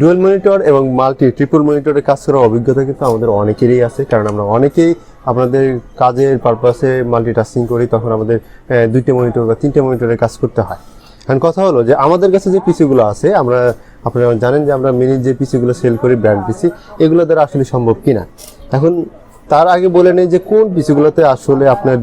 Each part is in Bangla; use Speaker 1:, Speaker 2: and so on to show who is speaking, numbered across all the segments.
Speaker 1: ডুয়েল মনিটর এবং মাল্টি ট্রিপল মনিটরে কাজ করার অভিজ্ঞতা কিন্তু আমাদের অনেকেরই আছে, কারণ আমরা অনেকেই আপনাদের কাজের পারপাসে মাল্টিটাস্কিং করি, তখন আমাদের দুইটা মনিটর বা তিনটে মনিটরের কাজ করতে হয়। এখন কথা হলো যে, আমাদের কাছে যে পিসিগুলো আছে, আমরা, আপনারা জানেন যে আমরা মিনিট যে পিসিগুলো সেল করি ব্র্যান্ড পিসি এগুলো দ্বারা আসলে সম্ভব কিনা। এখন তার আগে বলে নেই যে কোন পিসিগুলোতে আসলে আপনার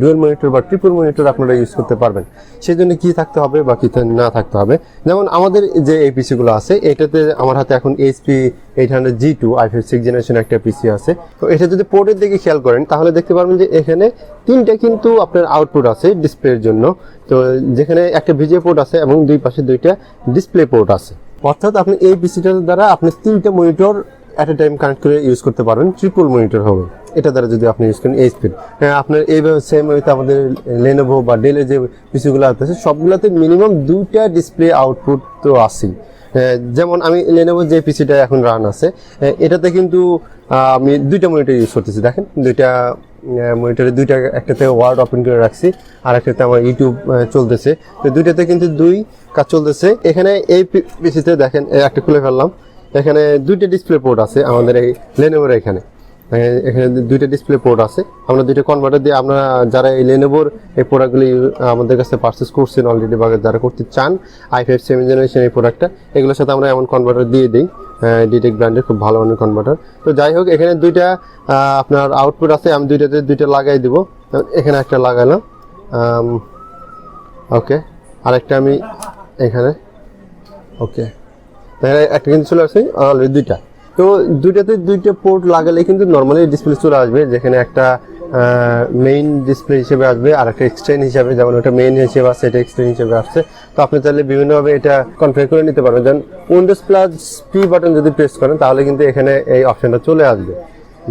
Speaker 1: ডুয়েল মনিটর বা ট্রিপল মনিটর আপনারা ইউজ করতে পারবেন। সেই জন্য কি থাকতে হবে বা কি না থাকতে হবে। যেমন আমাদের যে এই পিসিগুলো আছে, এটাতে আমার হাতে এখন HP eight hundred G two I five six generation একটা পিসি আছে। তো এটা যদি পোর্টের দিকে খেয়াল করেন, তাহলে দেখতে পারবেন যে এখানে তিনটা কিন্তু আপনার আউটপুট আছে ডিসপ্লের জন্য। তো যেখানে একটা ভিজিএ পোর্ট আছে এবং দুই পাশে দুইটা ডিসপ্লে পোর্ট আছে। অর্থাৎ আপনি এই পিসিটার দ্বারা আপনি তিনটা monitor at a time connect করে ইউজ করতে পারবেন ট্রিপল মনিটর হবে। এটা দ্বারা যদি আপনি ইউজ করেন এই স্পিড হ্যাঁ আপনার এইভাবে সেম ওইতে আমাদের লেনোভো বা ডেলে যে পিসিগুলো আছে সবগুলোতে মিনিমাম দুইটা ডিসপ্লে আউটপুট তো আসেই হ্যাঁ, যেমন আমি লেনোভো যে পিসিটা এখন রান আছে হ্যাঁ, এটাতে কিন্তু আমি দুইটা মনিটর ইউজ করতেছি দেখেন। দুইটা মনিটরে দুইটা একটাতে ওয়ার্ড ওপেন করে রাখছি আর একটাতে আমার ইউটিউব চলতেছে। তো দুইটাতে কিন্তু দুই কাজ চলতেছে। এখানে এই পিসিতে দেখেন একটা খুলে ফেললাম। এখানে দুইটা ডিসপ্লে পোর্ট আছে আমাদের এই লেনোভোর এখানে। এখানে দুইটা ডিসপ্লে পোর্ট আছে। আমরা দুইটা কনভার্টার দিয়ে আমরা যারা এই লেনোভোর এই প্রোডাক্টগুলি আমাদের কাছে পারচেস করছেন অলরেডি বা যারা করতে চান আই ফাইভ সেভেন জেনারেশন এই প্রোডাক্টটা এগুলোর সাথে আমরা এমন কনভার্টার দিয়ে দিই। ডিটেক ব্র্যান্ডের খুব ভালো মানের কনভার্টার তো যাই হোক, এখানে দুইটা আপনার আউটপুট আছে, আমি দুইটাতে দুইটা লাগাই দেবো। এখানে একটা লাগালাম। ওকে আরেকটা আমি এখানে ওকে একটা কিন্তু চলে আসে অলরেডি দুইটা। তো দুইটাতে দুইটা পোর্ট লাগালে কিন্তু নর্মালি ডিসপ্লে চলে আসবে, যেখানে একটা মেইন ডিসপ্লে হিসেবে আসবে আর একটা এক্সটেন্ড হিসেবে, যেমন ওটা মেইন হিসেবে আসছে, এটা এক্সটেন্ড হিসেবে আসছে। তো আপনি চাইলে বিভিন্নভাবে এটা কনফিগার করে নিতে পারবেন। যেমন উইন্ডোজ প্লাস পি বাটন যদি প্রেস করেন, তাহলে কিন্তু এখানে এই অপশনটা চলে আসবে।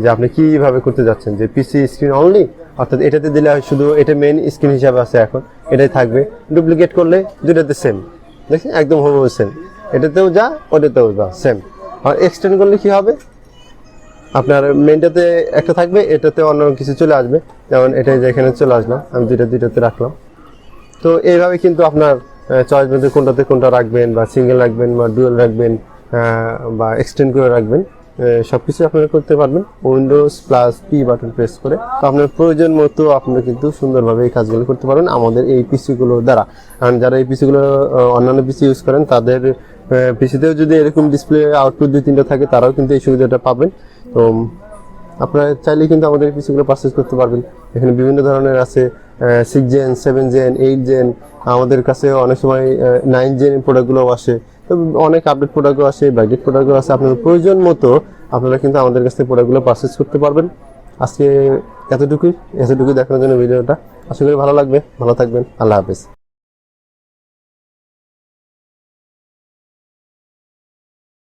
Speaker 1: যে আপনি কীভাবে করতে যাচ্ছেন? যে পিসি স্ক্রিন অনলি অর্থাৎ এটাতে দিলে শুধু এটা মেইন স্ক্রিন হিসাবে আছে এখন, এটাই থাকবে। ডুপ্লিকেট করলে দুটাতে সেম দেখছেন? একদম হবু সেম এটাতেও যা, ওটাতেও যা সেম আর এক্সটেন্ড করলে কি হবে? আপনার মেনটাতে একটা থাকবে, এটাতে অন্য কিছু চলে আসবে। যেমন এটা যে এখানে চলে আসলাম, আমি দুইটা, দুইটাতে রাখলাম। তো এইভাবে কিন্তু আপনার চয়েস মধ্যে কোনটাতে কোনটা রাখবেন, বা সিঙ্গেল রাখবেন, বা ডুয়েল রাখবেন বা এক্সটেন্ড করে রাখবেন সব কিছু আপনারা করতে পারবেন। Windows plus P button press করে। তো আপনার প্রয়োজন মতো আপনারা কিন্তু সুন্দরভাবে এই কাজগুলো করতে পারবেন আমাদের এই পিসিগুলোর দ্বারা। কারণ যারা এই পিসিগুলো অন্যান্য পিসি ইউজ করেন, তাদের পিসিতেও যদি এরকম ডিসপ্লে আউটপুট দুই, তিনটা থাকে, তারাও কিন্তু এই সুবিধাটা পাবেন। তো, আপনারা চাইলে কিন্তু আমাদের পিসিগুলো পারচেস করতে পারবেন। এখানে বিভিন্ন ধরনের আছে six gen seven gen eight gen আমাদের কাছে অনেক সময় নাইন জেন প্রোডাক্টগুলো আসে। তো, অনেক আপডেট প্রোডাক্টও আসে ব্যাকডেট প্রোডাক্টও আছে আপনার প্রয়োজন মতো আপনারা কিন্তু আমাদের কাছ থেকে প্রোডাক্টগুলো পারচেস করতে পারবেন। আজকে এতটুকুই এতটুকুই দেখানোর জন্য ভিডিওটা। আশা করি ভালো লাগবে। ভালো থাকবেন। আল্লাহ হাফেজ।